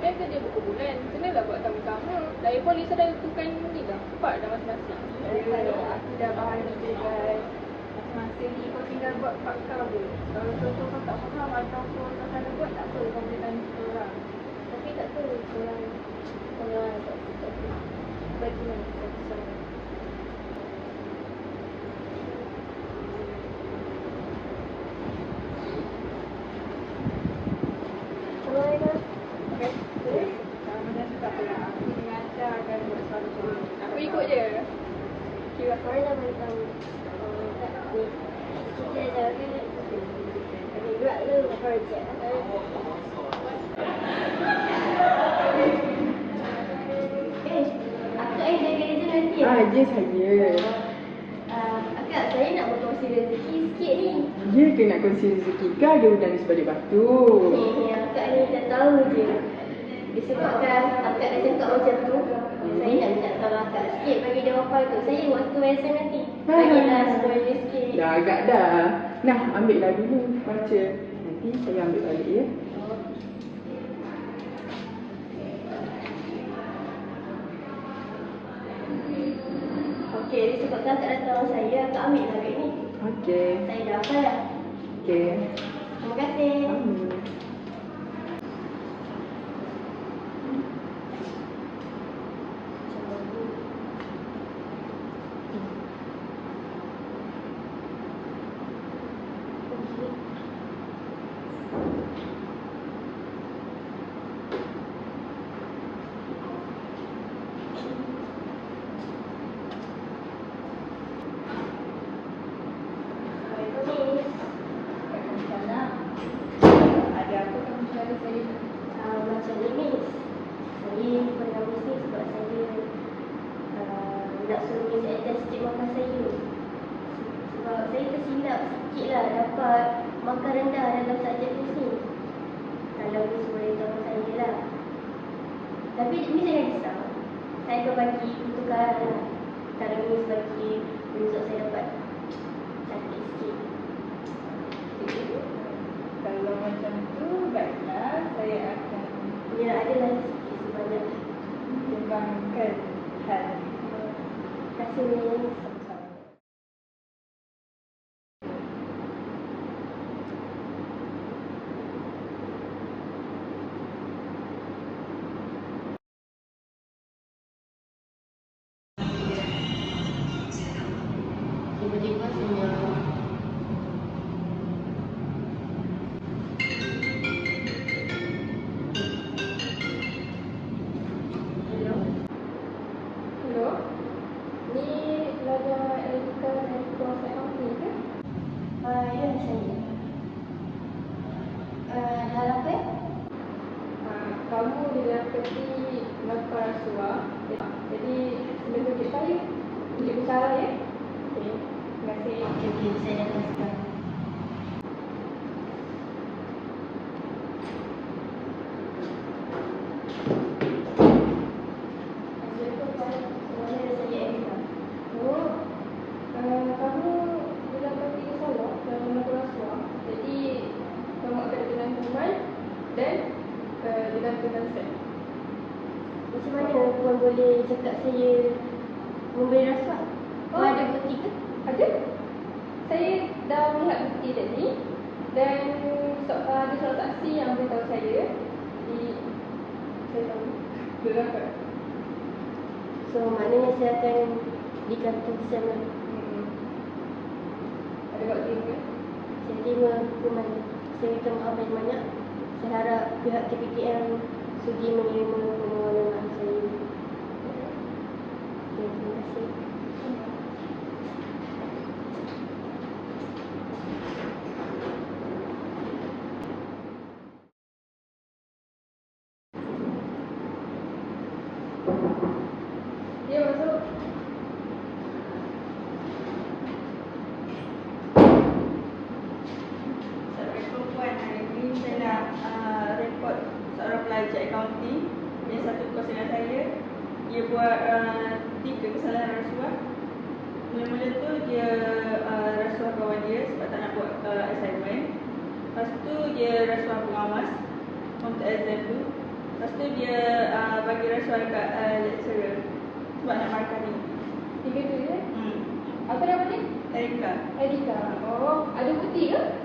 kan kerja buku bulan. Kenalah buat sama-sama. Lagipun Lisa dah tentukan ni dah. Part dah masing-masing. Aku dah bahagi dengan masing-masing ni kau tinggal buat part kau je. Kalau contoh kau tak faham ataupun kau salah buat tak apa kau boleh tanya orang. Tapi tak tahu Kalau ada tak Bagi lah Satu sama Kalau ada Okay? Kalau macam tu tak apalah. Aku dengan Aca akan buat soalan-soalan. Aku ikut je. Kira. Korang dah bagi tahu uh, kat ni Kita dah ke Ada gerak tu projek Eh, akak yang jaga rezeki nanti ya? Ah, ya saya. Uh, akak, saya nak berkongsi rezeki sikit ni Ya ke nak kongsi rezeki ke ada udang di sebalik batu? Ni, akak ni tak tahu je Disebabkan akak dah cakap macam tu Saya nak minta tolong akak sikit bagi jawapan tu Saya waktu exam nanti Bagilah spoiler sikit Dah agak dah. Nah, ambillah dulu baca. Nanti saya ambil balik ya. Okey, disebabkan akak dah tolong saya, akak ambil lah duit ni. Okey. Saya dah hafal dah. Okey. Terima kasih. Hmm. Ada apa kamu cari saya? Ah, macam ni Miss. Saya pernah Miss ni sebab saya uh, nak suruh Miss adjust cik makan saya. Sebab saya tersilap sikit lah dapat makan rendah dalam subjek Miss ni. Kalau Miss boleh tolong saya lah. Tapi Miss jangan risau. Saya akan bagi pertukaran lah. Kalau Miss bagi Juga 有 cakap saya memberi rasuah? Oh. ada bukti ke? Ada. Saya dah melihat bukti tadi dan so, uh, ada seorang saksi yang beritahu saya di saya tahu dia dapat. So, maknanya saya akan digantung sama. Hmm. Ada terima ke? Saya terima hukuman. Saya minta maaf banyak banyak. Saya harap pihak KPTM sudi menerima permohonan maaf saya. Okay, terima kasih. Dia masuk. Assalamualaikum Puan. Hari ini saya nak uh, report seorang pelajar akaunting yang satu kos dengan saya. Dia buat uh, tiga kesalahan rasuah Mula-mula tu dia uh, rasuah kawan dia sebab tak nak buat uh, assignment. Lepas tu dia rasuah pengawas untuk exam tu. Lepas tu dia uh, rasuah dekat uh, lecturer sebab nak markah tinggi. Tiga tu je. Hmm. Apa nama dia? Erika. Erika. Oh, ada bukti ke?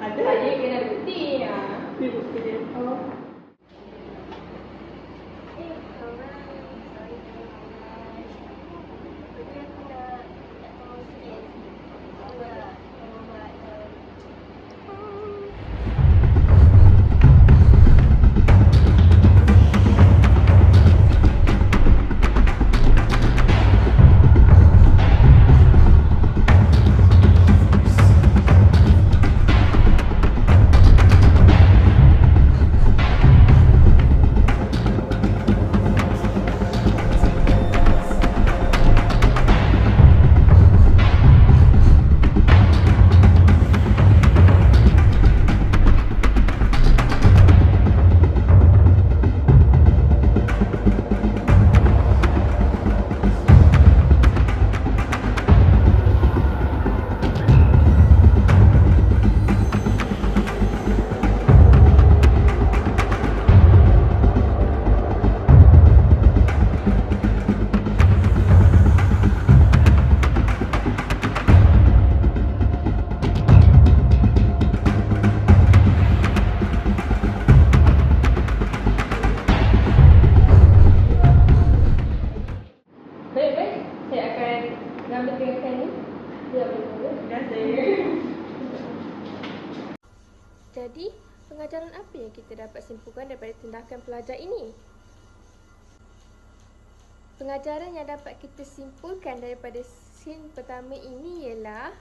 Pengajaran yang dapat kita simpulkan daripada scene pertama ini ialah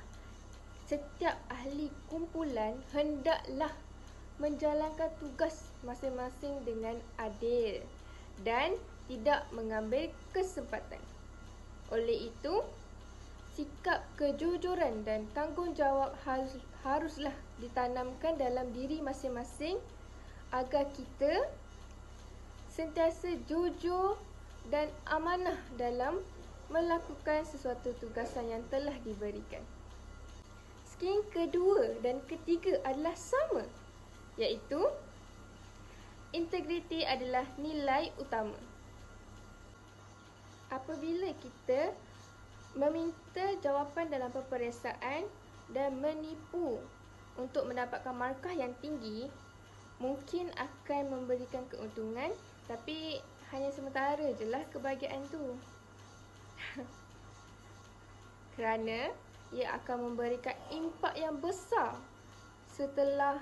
setiap ahli kumpulan hendaklah menjalankan tugas masing-masing dengan adil dan tidak mengambil kesempatan. Oleh itu, sikap kejujuran dan tanggungjawab harus, haruslah ditanamkan dalam diri masing-masing agar kita sentiasa jujur dan amanah dalam melakukan sesuatu tugasan yang telah diberikan. Skin kedua dan ketiga adalah sama iaitu integriti adalah nilai utama. Apabila kita meminta jawapan dalam peperiksaan dan menipu untuk mendapatkan markah yang tinggi, mungkin akan memberikan keuntungan tapi hanya sementara je lah kebahagiaan tu. Kerana ia akan memberikan impak yang besar setelah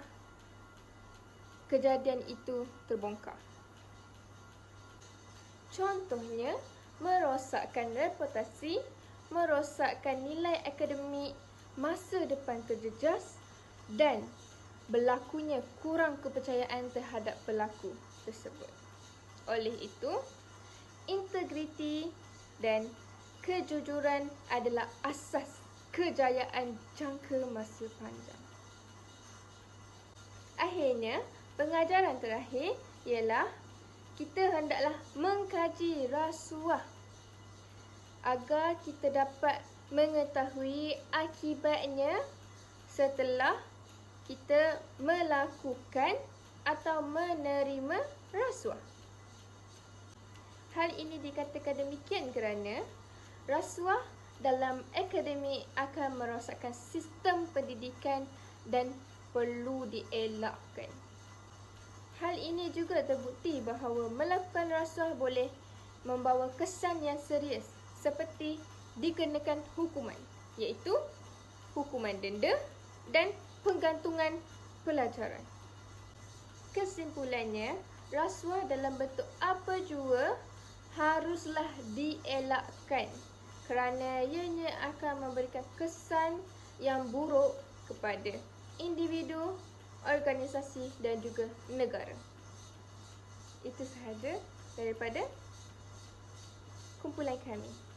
kejadian itu terbongkar. Contohnya, merosakkan reputasi, merosakkan nilai akademik, masa depan terjejas dan berlakunya kurang kepercayaan terhadap pelaku tersebut. Oleh itu, integriti dan kejujuran adalah asas kejayaan jangka masa panjang. Akhirnya, pengajaran terakhir ialah kita hendaklah mengkaji rasuah agar kita dapat mengetahui akibatnya setelah kita melakukan atau menerima rasuah. Hal ini dikatakan demikian kerana rasuah dalam akademik akan merosakkan sistem pendidikan dan perlu dielakkan. Hal ini juga terbukti bahawa melakukan rasuah boleh membawa kesan yang serius seperti dikenakan hukuman iaitu hukuman denda dan penggantungan pelajaran. Kesimpulannya, rasuah dalam bentuk apa jua haruslah dielakkan kerana ianya akan memberikan kesan yang buruk kepada individu, organisasi dan juga negara. Itu sahaja daripada kumpulan kami.